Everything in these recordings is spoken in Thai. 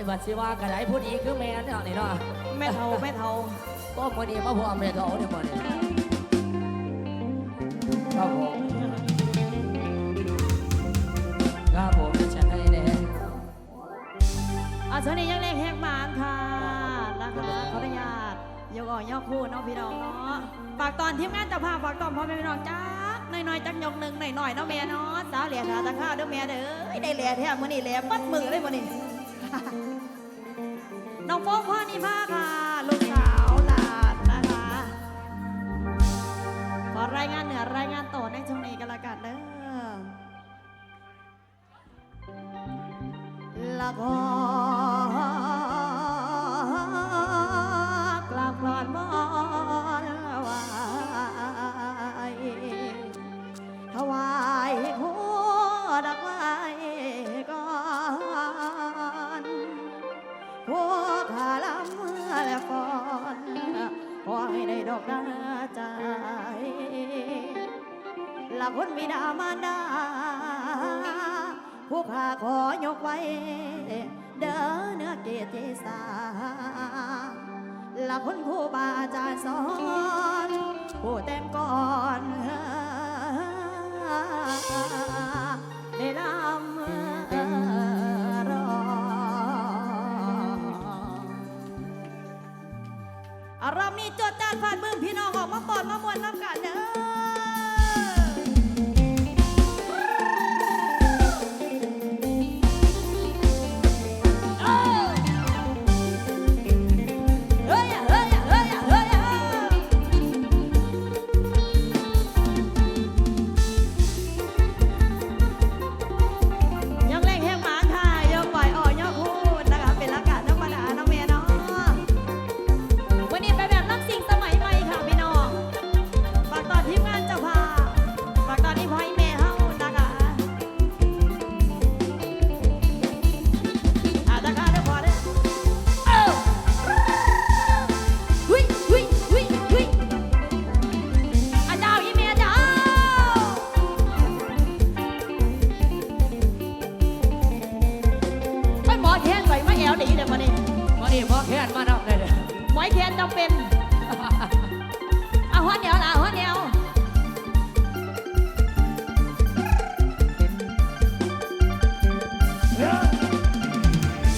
ยบัดสิว่ากระไรผู้ดีคือแม่เนี่ยนี่เนาะแม่เฒ่าแม่เฒ่าก็มื้อนี้มาพอแม่เขาเนี่ยบ่เนี่ยครับผมครับผมจะให้แน่อะช่วงนี้ยังเล็กแหกหมานค่ะนะคะขออนุญาตยกอ่อนยกคู่เน้องพี่น้องเนาะฝากตอนทีมงานเจะพาพฝากตอนพ่อแม่พี่น้องจ้าหน่อยๆจักยกหนึ่งหน่อยๆเนาะแม่เนาะสาวเหลียทาตะข้าวเด้อแม่เด้อได้เหลียแท้มื้อนี้เหลียปัดมือเลยมื้อนี้ น้องโฟกพ่อนี่พาค่ะ ลูกสาวหลานนะคะ ขอรายงานเหนือรายงานต่อในช่วงนี้กันละกันเด้อละคร ดามารดาผู้ข้าขอยกไว้ เด้อเนื้อเกติสาละคนผู้บาอาจารย์สอนผู้เต็มก่อน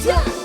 เ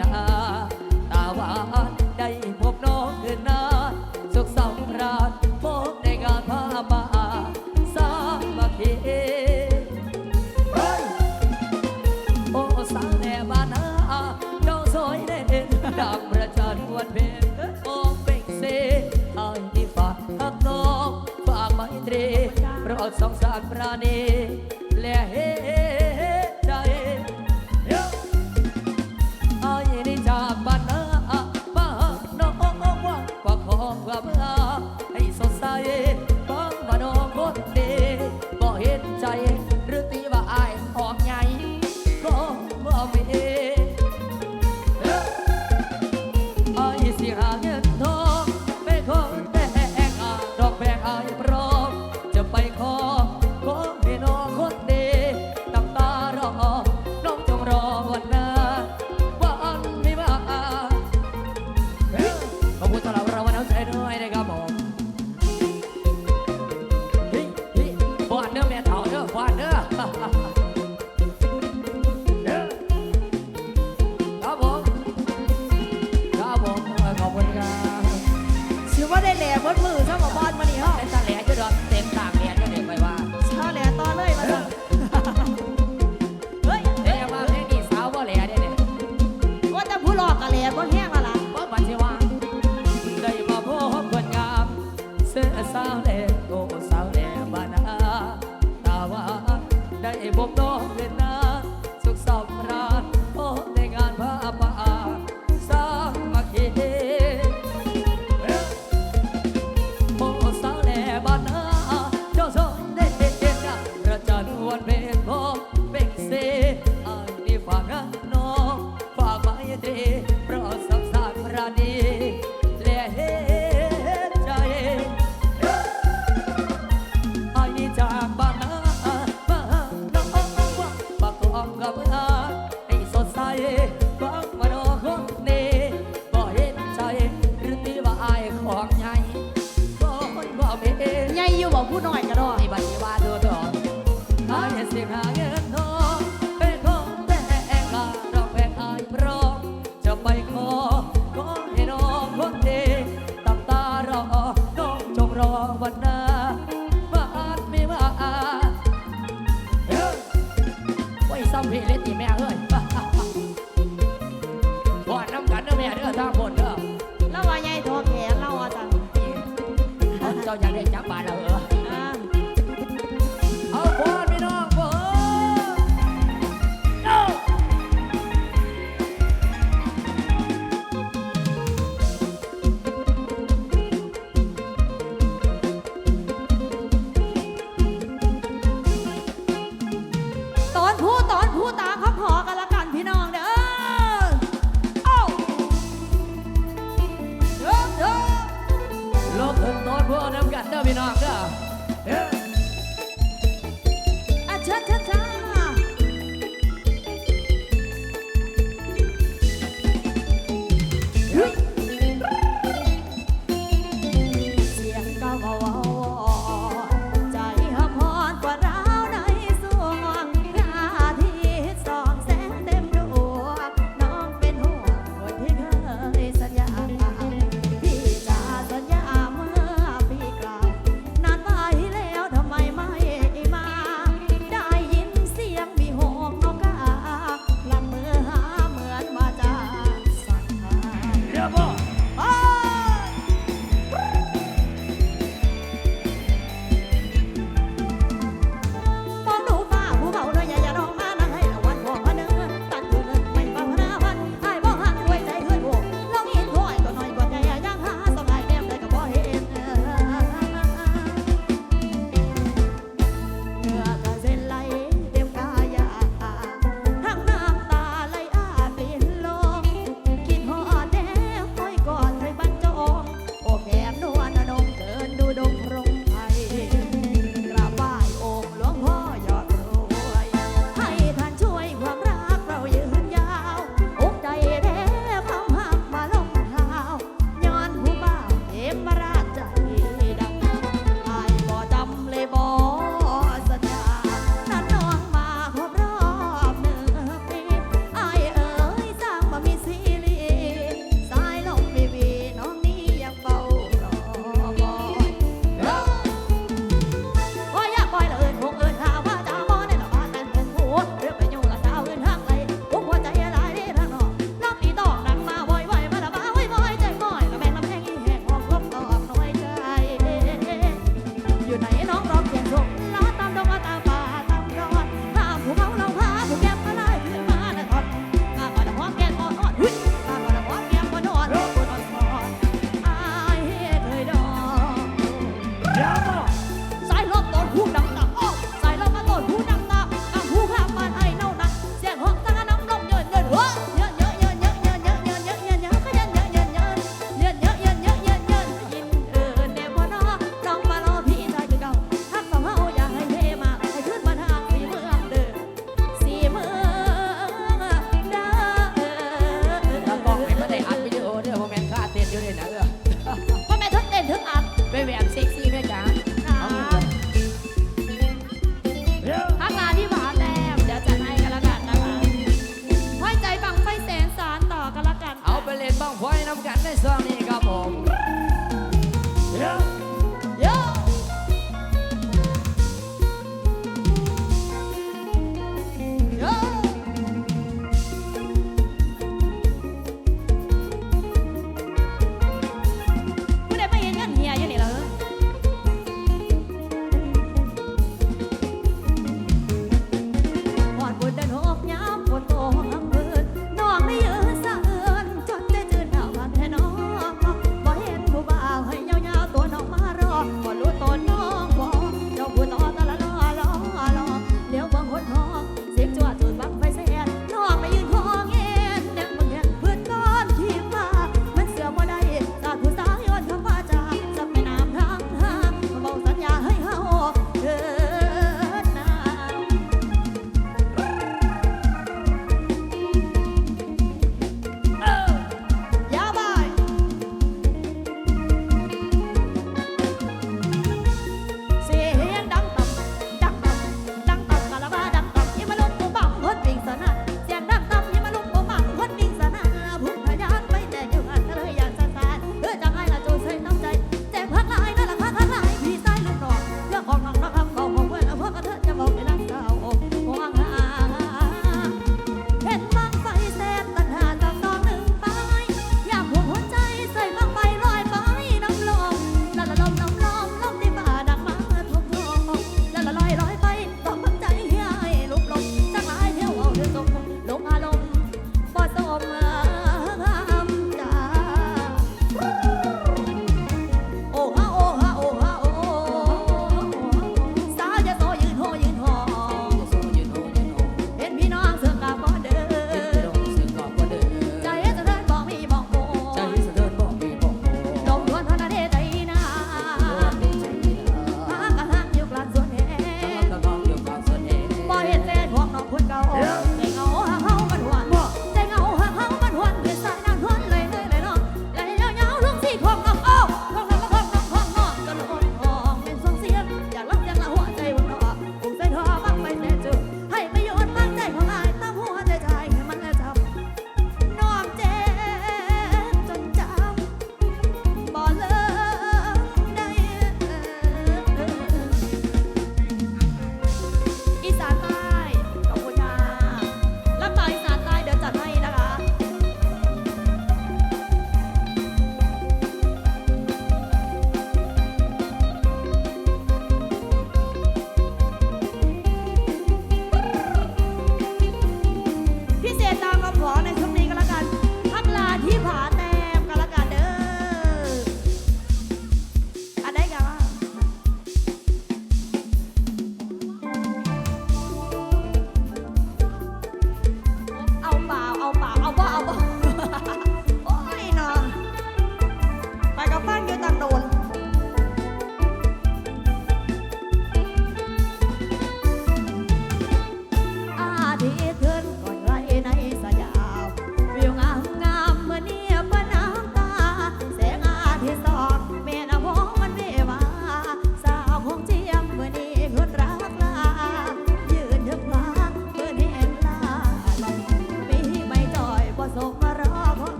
นาตาหวานได้พบน้องคืนนาสุขสำราญพบในงานพามาสามัคคีโอ้สาวแอบานาน้องสวยได้เด่นดังประจันวันเพ็ญมองเป่งเสไอ้ที่ฝากทักน้องฝากไมตรีโปรดสงสารพระนี cho nhà đen chẳng bà là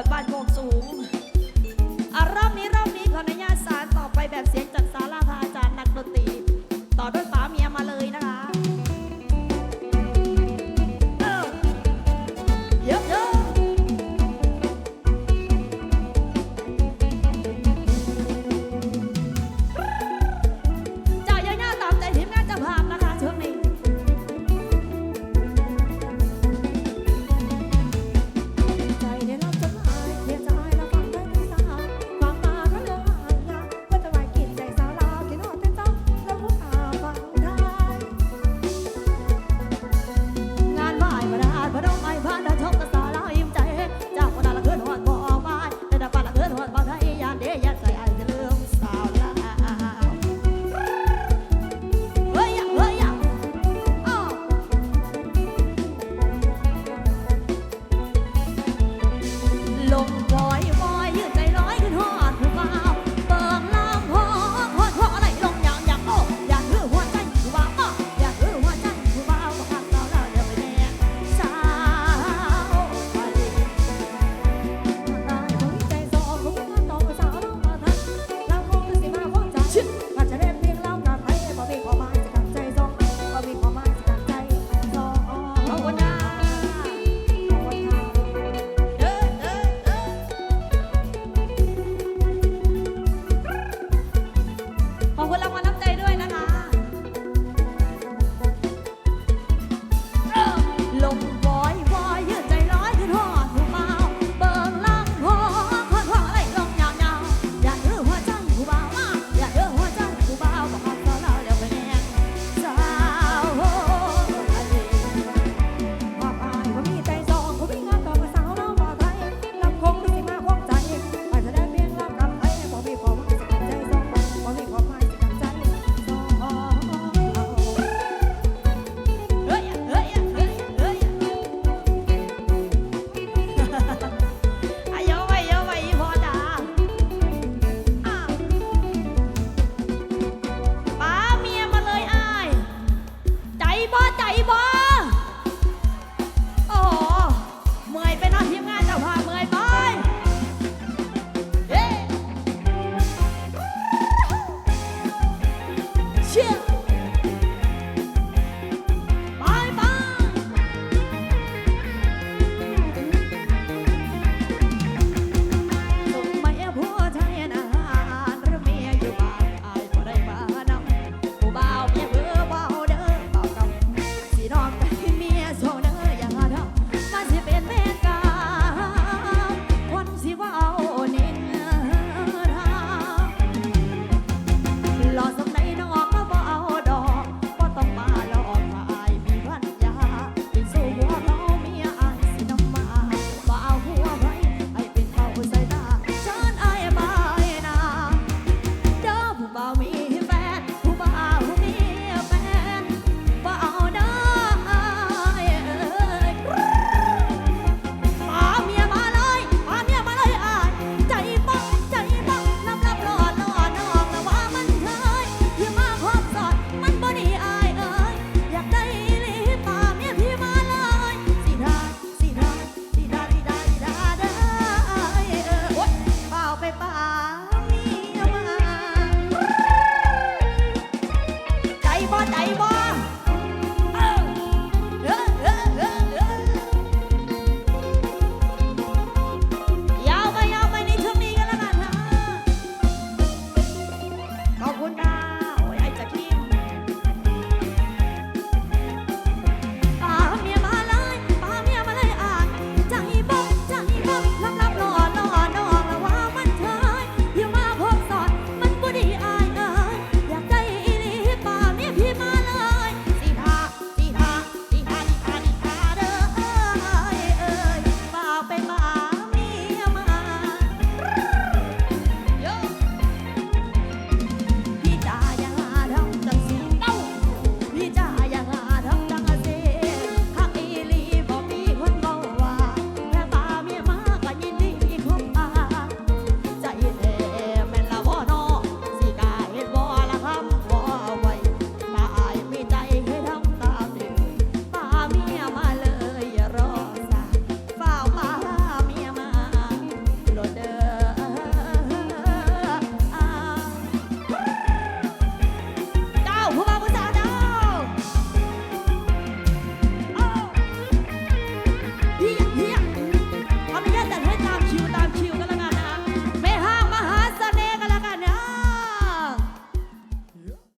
วดบ้านโคกสูง